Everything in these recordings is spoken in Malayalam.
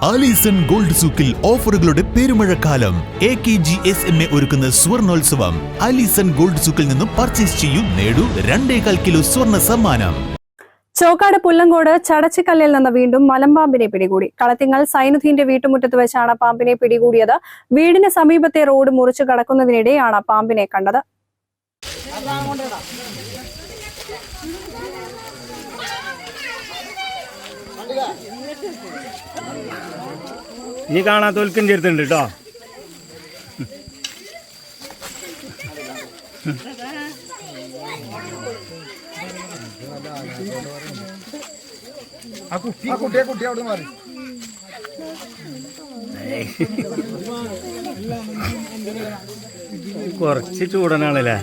ആലീസൺ ഗോൾഡ് സൂക്കിൽ ഓഫറുകളുടെ പെരുമഴക്കാലം. A K G S M A ഒരുക്കുന്ന സ്വർണോത്സവം. ആലീസൺ ഗോൾഡ് സൂക്കിൽ നിന്നും പർച്ചേസ് ചെയ്യൂ നേടൂ രണ്ടേകാൽ കിലോ സ്വർണ സമ്മാനം. ചോക്കാട് പുല്ലങ്കോട് ചടച്ചിക്കല്ലിൽ നിന്ന് വീണ്ടും മലമ്പാമ്പിനെ പിടികൂടി. കളത്തിങ്ങൽ സൈനുദ്ദീന്റെ വീട്ടുമുറ്റത്ത് വെച്ചാണ് പാമ്പിനെ പിടികൂടിയത്. വീടിന് സമീപത്തെ റോഡ് മുറിച്ചു കടക്കുന്നതിനിടെയാണ് പാമ്പിനെ കണ്ടത്. ഇനി കാണാത്തോൽക്ക് ചേർത്തുണ്ട് കേട്ടോ. ആ കുട്ടി ആ കുട്ടിയെ കുട്ടി അവിടെ മാറി. കുറച്ച് ചൂടനാണല്ലേ?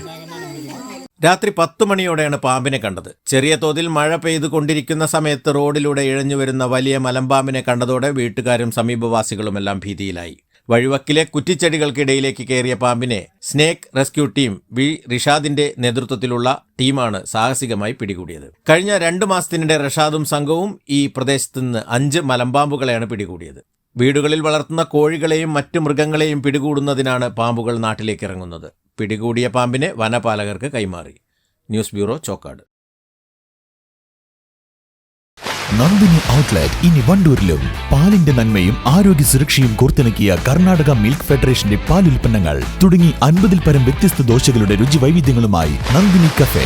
രാത്രി പത്തു മണിയോടെയാണ് പാമ്പിനെ കണ്ടത്. ചെറിയ തോതിൽ മഴ പെയ്തു കൊണ്ടിരിക്കുന്ന സമയത്ത് റോഡിലൂടെ ഇഴഞ്ഞു വരുന്ന വലിയ മലമ്പാമ്പിനെ കണ്ടതോടെ വീട്ടുകാരും സമീപവാസികളുമെല്ലാം ഭീതിയിലായി. വഴിവക്കിലെ കുറ്റിച്ചെടികൾക്കിടയിലേക്ക് കയറിയ പാമ്പിനെ സ്നേക്ക് റെസ്ക്യൂ ടീം വി. റിഷാദിന്റെ നേതൃത്വത്തിലുള്ള ടീമാണ് സാഹസികമായി പിടികൂടിയത്. കഴിഞ്ഞ രണ്ടു മാസത്തിനിടെ റഷാദും സംഘവും ഈ പ്രദേശത്ത് നിന്ന് അഞ്ച് മലമ്പാമ്പുകളെയാണ് പിടികൂടിയത്. വീടുകളിൽ വളർത്തുന്ന കോഴികളെയും മറ്റു മൃഗങ്ങളെയും പിടികൂടുന്നതിനാണ് പാമ്പുകൾ നാട്ടിലേക്ക് ഇറങ്ങുന്നത്. പിടികൂടിയ പാമ്പിനെ വനപാലകർക്ക് കൈമാറി. News bureau Chokkad. Nandini outlet ഇനി വണ്ടൂരിലും. പാലിന്റെ നന്മയും ആരോഗ്യ സുരക്ഷയും കോർത്തിണക്കിയ കർണാടക മിൽക്ക് ഫെഡറേഷന്റെ പാലുൽപ്പന്നങ്ങൾ തുടങ്ങി അൻപതിൽ പരം വ്യത്യസ്ത ദോശകളുടെ രുചി വൈവിധ്യങ്ങളുമായി നന്ദിനി കഫേ.